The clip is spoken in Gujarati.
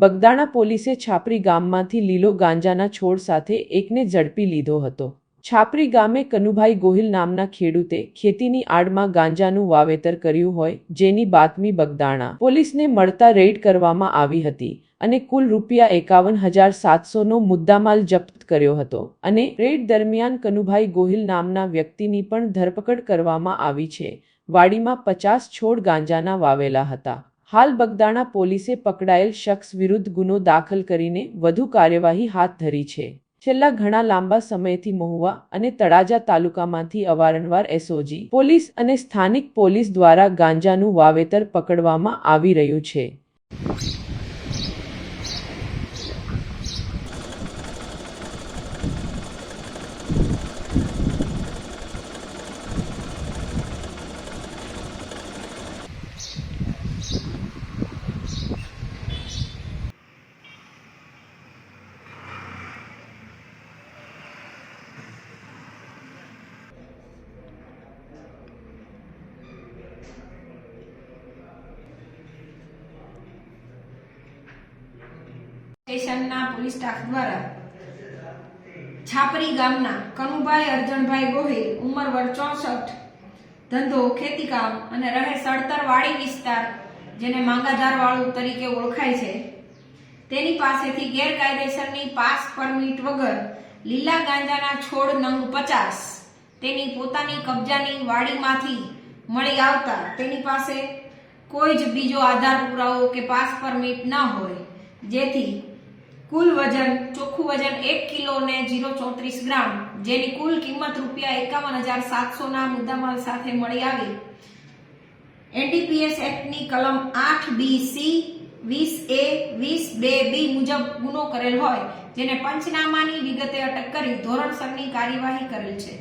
બગદાણા પોલીસે છાપરી ગામમાંથી લીલો ગાંજાના છોડ સાથે એકને ઝડપી લીધો હતો. છાપરી ગામે કનુભાઈ ગોહિલ નામના ખેડૂતે ખેતીની આડમાં ગાંજાનું વાવેતર કર્યું હોય જેની બાતમી બગદાણા પોલીસને મળતા રેડ કરવામાં આવી હતી અને કુલ રૂપિયા એકાવન હજાર સાતસોનો મુદ્દામાલ જપ્ત કર્યો હતો અને રેડ દરમિયાન કનુભાઈ ગોહિલ નામના વ્યક્તિની પણ ધરપકડ કરવામાં આવી છે. વાડીમાં પચાસ છોડ ગાંજાના વાવેલા હતા. હાલ બગદાણા પોલીસે પકડાયેલ શખ્સ વિરુદ્ધ ગુનો દાખલ કરીને વધુ કાર્યવાહી હાથ ધરી છે. છેલ્લા ઘણા લાંબા સમયથી મહુવા અને તળાજા તાલુકામાંથી અવારનવાર એસઓજી, પોલીસ અને સ્થાનિક પોલીસ દ્વારા ગાંજાનું વાવેતર પકડવામાં આવી રહ્યું છે. સ્ટેશનના પોલીસ સ્ટાફ દ્વારા છાપરી ગામના કનુભાઈ અર્જણભાઈ ગોહિલ, ઉંમર વર્ષ ચોસઠ, ધંધો, ખેતીકામ અને રહે સડતર વાડી વિસ્તાર, જેને માંગાધાર વાળું તરીકે ઓળખાય છે. તેની પાસેથી ગેરકાયદેસરની પાસ પરમિટ વગર લીલા ગાંજાના છોડ નંગ પચાસ તેની પોતાની કબજાની વાડીમાંથી મળી આવતા તેની પાસે કોઈ જ બીજો આધાર પુરાવો કે પાસ પરમિટ ન હોય, જેથી કુલ વજન, ચોખ્ખું વજન એક કિલો ને જીરો ચોત્રીસ ગ્રામ, જેની કુલ કિંમત રૂપિયા એકાવન હજાર સાતસોના મુદ્દામાલ સાથે મળી આવી. એનડીપીએસ એક્ટની કલમ આઠ બી સી વીસ એ વીસ બે બી મુજબ ગુનો કરેલ હોય, જેને પંચનામાની વિગતે અટક કરી ધોરણસરની કાર્યવાહી કરેલ છે.